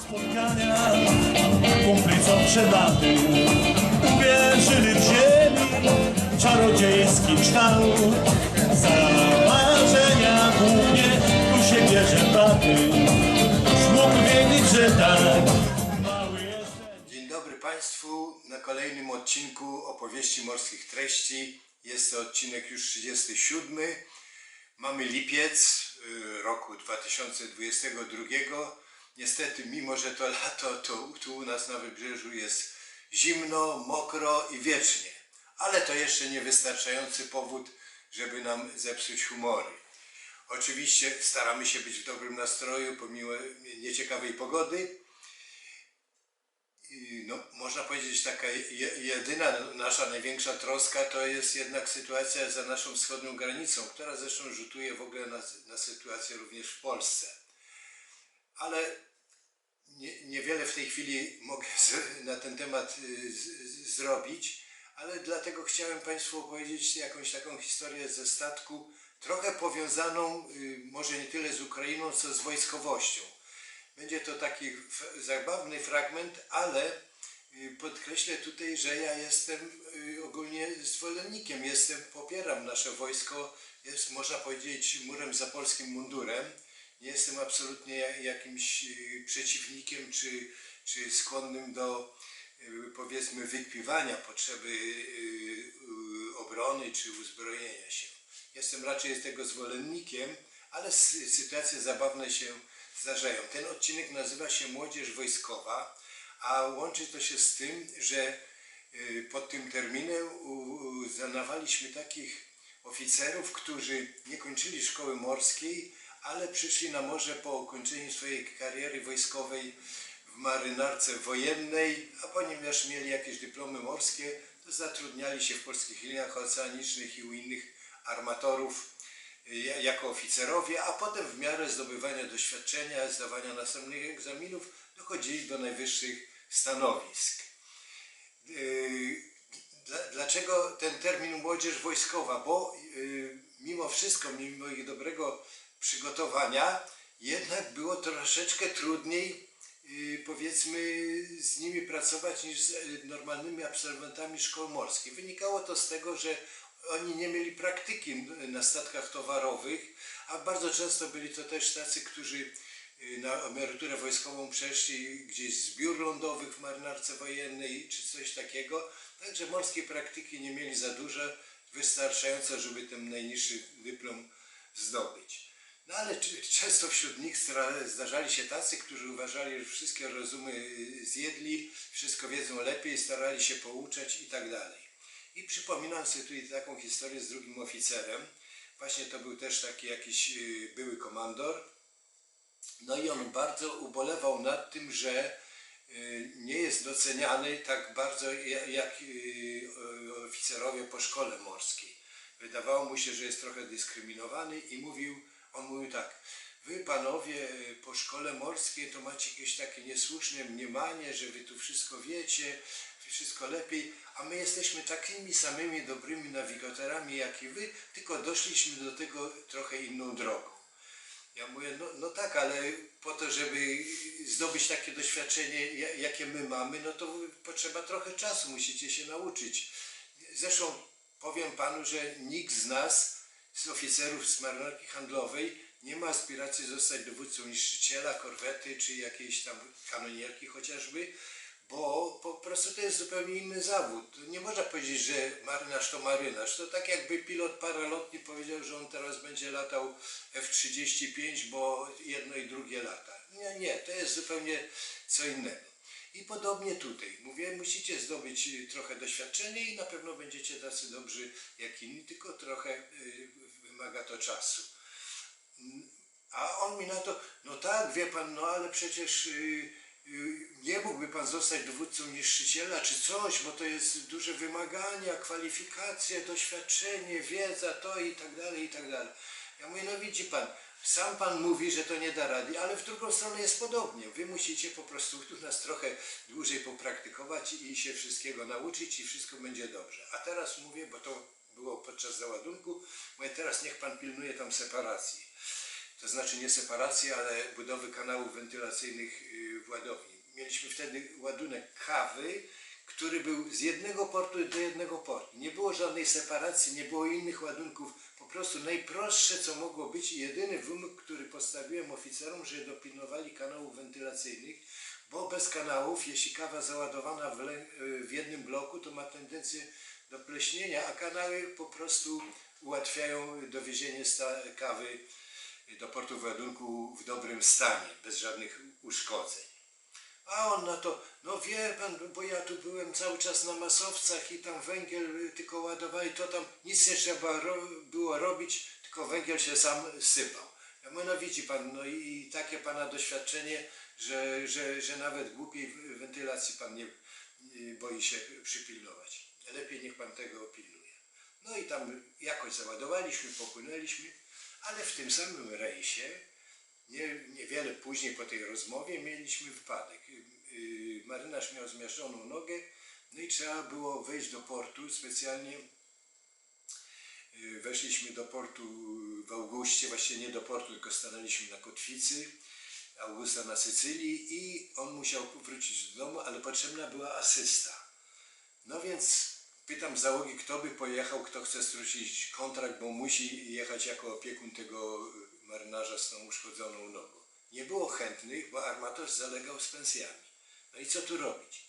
spotkania Kumpli co przed laty Uwierzyli w ziemi Czarodziejski kształt Za marzenia głównie Tu się bierze praty Już mógł wiedzieć, że tak Dzień dobry Państwu. Na kolejnym odcinku opowieści morskich treści. Jest to odcinek już 37. Mamy lipiec y, roku 2022. Niestety, mimo że to lato, to tu u nas na wybrzeżu jest zimno, mokro i wiecznie. Ale to jeszcze nie wystarczający powód, żeby nam zepsuć humory. Oczywiście staramy się być w dobrym nastroju pomimo nieciekawej pogody. No, można powiedzieć, taka je, jedyna nasza największa troska to jest jednak sytuacja za naszą wschodnią granicą, która zresztą rzutuje w ogóle na, na sytuację również w Polsce. Ale nie, niewiele w tej chwili mogę z, na ten temat y, z, zrobić, ale dlatego chciałem Państwu opowiedzieć jakąś taką historię ze statku, trochę powiązaną y, może nie tyle z Ukrainą, co z wojskowością. Będzie to taki zabawny fragment, ale y, podkreślę tutaj, że ja jestem ogólnie zwolennikiem, jestem, popieram nasze wojsko, jest można powiedzieć murem za polskim mundurem. Nie jestem absolutnie ja- jakimś y, przeciwnikiem czy, czy skłonnym do y, powiedzmy wykpiwania potrzeby y, obrony czy uzbrojenia się. Jestem raczej tego zwolennikiem, ale sy- sytuacje zabawne się zdarzają. Ten odcinek nazywa się Młodzież Wojskowa, a łączy to się z tym, że pod tym terminem uznawaliśmy takich oficerów, którzy nie kończyli szkoły morskiej, ale przyszli na morze po ukończeniu swojej kariery wojskowej w marynarce wojennej, a ponieważ mieli jakieś dyplomy morskie, to zatrudniali się w polskich liniach oceanicznych i u innych armatorów y, jako oficerowie, a potem w miarę zdobywania doświadczenia, zdawania następnych egzaminów dochodzili do najwyższych stanowisk. Dla- Dlaczego ten termin młodzież wojskowa? Bo yy, mimo wszystko, mimo ich dobrego przygotowania, jednak było troszeczkę trudniej, yy, powiedzmy, z nimi pracować niż z yy, normalnymi absolwentami szkoły morskiej. Wynikało to z tego, że oni nie mieli praktyki na statkach towarowych, a bardzo często byli to też tacy, którzy y, na emeryturę wojskową przeszli gdzieś z biur lądowych w marynarce wojennej czy coś takiego. Także morskiej praktyki nie mieli za dużo, wystarczająco, żeby ten najniższy dyplom zdobyć. No ale często wśród nich zdarzali się tacy, którzy uważali, że wszystkie rozumy y, zjedli, wszystko wiedzą lepiej, starali się pouczać i tak dalej. I przypominam sobie tutaj taką historię z drugim oficerem. Właśnie to był też taki jakiś y, były komandor. No i on bardzo ubolewał nad tym, że y, nie jest doceniany tak bardzo ja- jak oficerowie po szkole morskiej. Wydawało mu się, że jest trochę dyskryminowany i mówił, on mówił tak, wy panowie po szkole morskiej to macie jakieś takie niesłuszne mniemanie, że wy tu wszystko wiecie, wszystko lepiej, a my jesteśmy takimi samymi dobrymi nawigatorami jak i wy, tylko doszliśmy do tego trochę inną drogą. Ja mówię, no, no tak, ale po to, żeby zdobyć takie doświadczenie, ja- jakie my mamy, no to potrzeba trochę czasu, musicie się nauczyć. Zresztą powiem panu, że nikt z nas, z oficerów z marynarki handlowej, nie ma aspiracji zostać dowódcą niszczyciela, korwety czy jakiejś tam kanonierki chociażby, bo po prostu to jest zupełnie inny zawód. Nie można powiedzieć, że marynarz to marynarz. To tak jakby pilot paralotni powiedział, że on teraz będzie latał F-35, bo jedno i drugie lata. Nie, nie, to jest zupełnie co innego. I podobnie tutaj. Mówię, musicie zdobyć y, trochę doświadczenia i na pewno będziecie tacy dobrzy jak inni, tylko trochę y, wymaga to czasu. A on mi na to, no tak, wie pan, no ale przecież y, nie mógłby pan zostać dowódcą niszczyciela czy coś, bo to jest duże wymagania, kwalifikacje, doświadczenie, wiedza, to i tak dalej, i tak dalej. Ja mówię, no widzi pan, sam pan mówi, że to nie da rady, ale w drugą stronę jest podobnie. Wy musicie po prostu tu nas trochę dłużej popraktykować i się wszystkiego nauczyć i wszystko będzie dobrze. A teraz mówię, bo to było podczas załadunku, mówię, teraz niech pan pilnuje tam separacji. to znaczy nie separacji, ale budowy kanałów wentylacyjnych y, w ładowni. Mieliśmy wtedy ładunek kawy, który był z jednego portu do jednego portu. Nie było żadnej separacji, nie było innych ładunków. Po prostu najprostsze, co mogło być i jedyny wymóg, który postawiłem oficerom, że dopilnowali kanałów wentylacyjnych, bo bez kanałów, jeśli kawa załadowana w, w jednym bloku, to ma tendencję do pleśnienia, a kanały po prostu ułatwiają dowiezienie kawy do portu ładunku w dobrym stanie, bez żadnych uszkodzeń. A on na to, no wie pan, bo ja tu byłem cały czas na masowcach i tam węgiel y, tylko ładowali, to tam nic nie trzeba ro, było robić, tylko węgiel się sam sypał. Ja mówię, no widzi pan, no i, takie pana doświadczenie, że, że, że nawet głupiej wentylacji pan nie y, boi się przypilnować. Lepiej niech pan tego pilnuje. No i tam jakoś załadowaliśmy, popłynęliśmy, ale w tym samym rejsie nie, niewiele później po tej rozmowie mieliśmy wypadek. Yy, Marynarz miał zmiażdżoną nogę, no i trzeba było wejść do portu specjalnie. Yy, Weszliśmy do portu w Auguście, właściwie nie do portu, tylko stanęliśmy na kotwicy Augusta na Sycylii i on musiał wrócić do domu, ale potrzebna była asysta. No więc pytam załogi, kto by pojechał, kto chce skrócić kontrakt, bo musi jechać jako opiekun tego y, marynarza z tą uszkodzoną nogą. Nie było chętnych, bo armatorz zalegał z pensjami. No i co tu robić?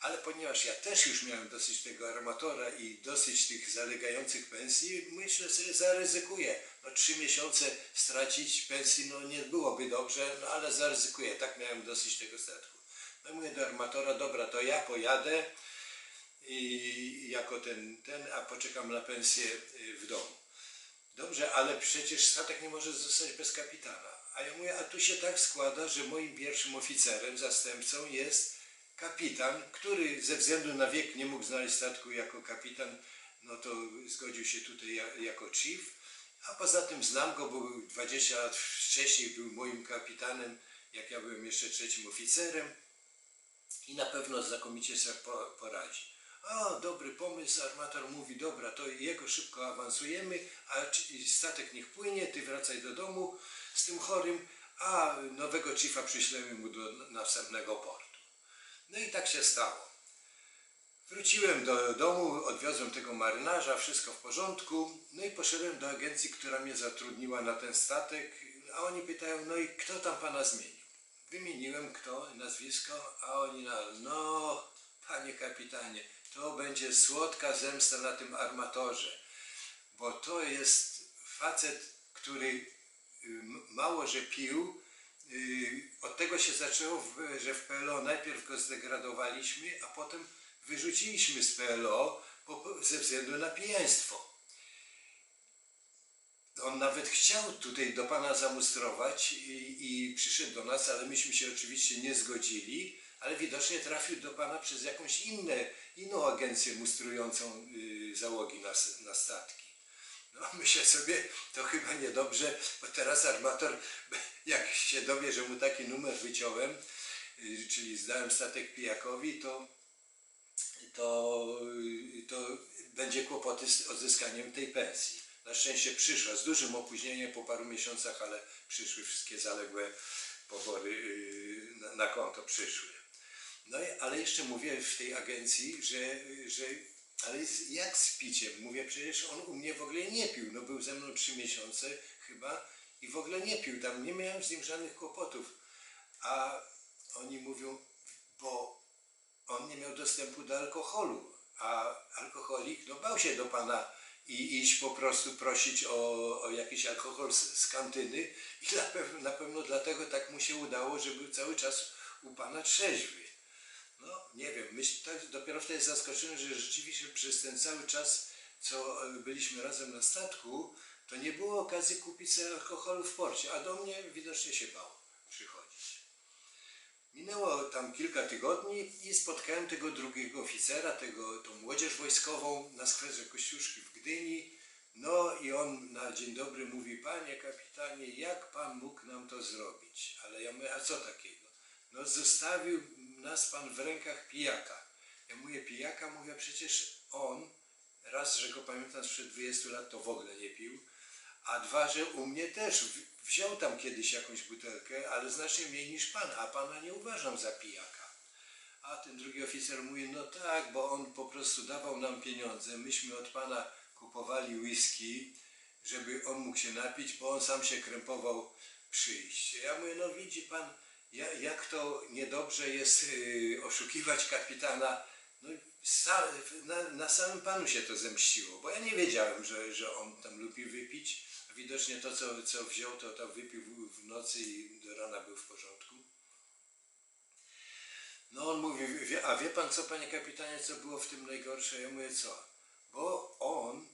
Ale ponieważ ja też już miałem dosyć tego armatora i dosyć tych zalegających pensji, myślę sobie, zaryzykuję. No trzy miesiące stracić pensji, no nie byłoby dobrze, no ale zaryzykuję. Tak miałem dosyć tego statku. No i mówię do armatora, dobra, to ja pojadę i jako ten, ten, a poczekam na pensję w domu. Dobrze, ale przecież statek nie może zostać bez kapitana. A ja mówię, a tu się tak składa, że moim pierwszym oficerem, zastępcą jest kapitan, który ze względu na wiek nie mógł znaleźć statku jako kapitan, no to zgodził się tutaj ja- jako chief. A poza tym znam go, bo był 20 lat wcześniej był moim kapitanem, jak ja byłem jeszcze trzecim oficerem i na pewno znakomicie sobie po- poradzi. O, dobry pomysł, armator mówi, dobra, to jego szybko awansujemy, a statek niech płynie, ty wracaj do domu z tym chorym, a nowego chiefa przyślemy mu do następnego portu. No i tak się stało. Wróciłem do domu, odwiozłem tego marynarza, wszystko w porządku, no i poszedłem do agencji, która mnie zatrudniła na ten statek, a oni pytają, no i kto tam pana zmienił? Wymieniłem kto, nazwisko, a oni na, no panie kapitanie, to będzie słodka zemsta na tym armatorze, bo to jest facet, który mało że pił, y, od tego się zaczęło, że w PLO najpierw go zdegradowaliśmy, a potem wyrzuciliśmy z PLO ze względu na pijaństwo. On nawet chciał tutaj do pana zamustrować i, i przyszedł do nas, ale myśmy się oczywiście nie zgodzili, ale widocznie trafił do pana przez jakąś inne, inną agencję mustrującą y, załogi na, na statki. No myślę sobie, to chyba niedobrze, bo teraz armator, jak się dowie, że mu taki numer wyciąłem, y, czyli zdałem statek pijakowi, to to, to będzie kłopoty z odzyskaniem tej pensji. Na szczęście przyszła z dużym opóźnieniem po paru miesiącach, ale przyszły wszystkie zaległe pobory na konto przyszły. No ale jeszcze mówię w tej agencji, że, że ale jak z piciem? Mówię, przecież on u mnie w ogóle nie pił. No był ze mną trzy miesiące chyba i w ogóle nie pił. Tam nie miałem z nim żadnych kłopotów. A oni mówią, bo on nie miał dostępu do alkoholu, a alkoholik no, bał się do pana i iść po prostu prosić o, o jakiś alkohol z, z kantyny i na pewno, na pewno dlatego tak mu się udało, że był cały czas u pana trzeźwy. No nie wiem, myśl, tak, dopiero wtedy zaskoczyłem, że rzeczywiście przez ten cały czas, co e, byliśmy razem na statku, to nie było okazji kupić sobie alkoholu w porcie, a do mnie widocznie się bał przychodzić. Minęło tam kilka tygodni i spotkałem tego drugiego oficera, tego, tą młodzież wojskową na skwerze Kościuszki w Gdyni. No i on na dzień dobry mówi, panie kapitanie, jak pan mógł nam to zrobić? Ale ja mówię, a co takiego? No zostawił nas pan w rękach pijaka. Ja mówię, pijaka? Mówię, przecież on, raz, że go pamiętam sprzed 20 lat, to w ogóle nie pił, A dwa, że u mnie też wziął tam kiedyś jakąś butelkę, ale znacznie mniej niż pan, a pana nie uważam za pijaka. A ten drugi oficer mówi, no tak, bo on po prostu dawał nam pieniądze, myśmy od pana kupowali whisky, żeby on mógł się napić, bo on sam się krępował przyjść. Ja mówię, no widzi pan, jak to niedobrze jest yy, oszukiwać kapitana. No, na, samym panu się to zemściło, bo ja nie wiedziałem, że, że on tam lubi wypić. A widocznie to, co, co wziął, to, to wypił w, nocy i do rana był w porządku. No on mówi, a wie pan co, panie kapitanie, co było w tym najgorsze? Ja mówię, co? Bo on,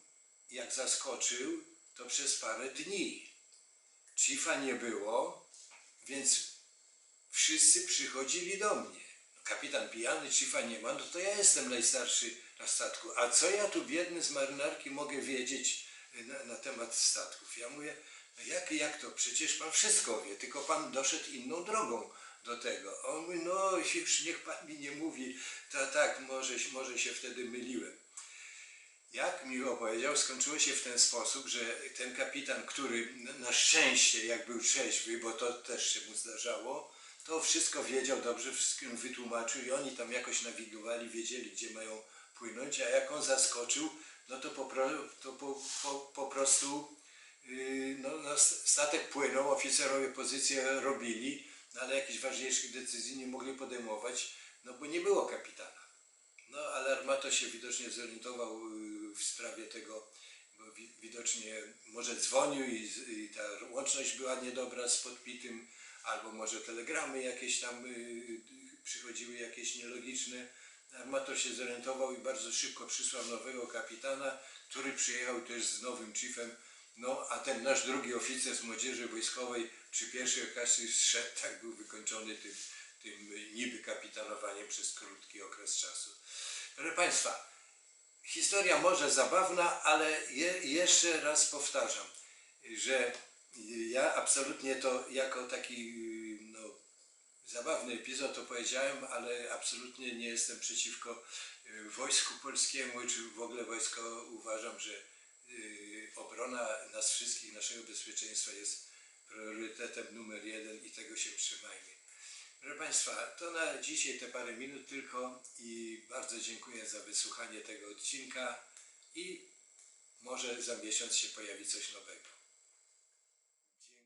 jak zaskoczył, to przez parę dni. Chiefa nie było, więc wszyscy przychodzili do mnie. Kapitan pijany, Chiefa nie ma, no to ja jestem najstarszy na statku. A co ja tu biedny z marynarki mogę wiedzieć y, na, na temat statków? Ja mówię, no jak, jak to? Przecież pan wszystko wie, tylko pan doszedł inną drogą do tego. On mówi, no już niech pan mi nie mówi, to tak, może, może się wtedy myliłem. Jak mi opowiedział, skończyło się w ten sposób, że ten kapitan, który na szczęście, jak był trzeźwy, bo to też się mu zdarzało, to wszystko wiedział dobrze, wszystko im wytłumaczył i oni tam jakoś nawigowali, wiedzieli, gdzie mają płynąć, a jak on zaskoczył, no to po, to po, po, po prostu yy, no, no, statek płynął, oficerowie pozycję robili, no, ale jakichś ważniejszych decyzji nie mogli podejmować, no bo nie było kapitana. No, ale Armato się widocznie zorientował y, w sprawie tego, bo wi- widocznie może dzwonił i, i ta łączność była niedobra z podpitym, albo może telegramy jakieś tam y, y, przychodziły jakieś nielogiczne. Armato się zorientował i bardzo szybko przysłał nowego kapitana, który przyjechał też z nowym chiefem. No, a ten nasz drugi oficer z młodzieży wojskowej przy pierwszej okazji zszedł, tak był wykończony tym, tym niby kapitanowaniem przez krótki okres czasu. Proszę Państwa, historia może zabawna, ale je, jeszcze raz powtarzam, że ja absolutnie to jako taki y, no, zabawny epizod to powiedziałem, ale absolutnie nie jestem przeciwko y, wojsku polskiemu, czy w ogóle wojsko uważam, że y, obrona nas wszystkich, naszego bezpieczeństwa jest priorytetem numer jeden i tego się trzymajmy. Proszę Państwa, to na dzisiaj te parę minut tylko i bardzo dziękuję za wysłuchanie tego odcinka i może za miesiąc się pojawi coś nowego.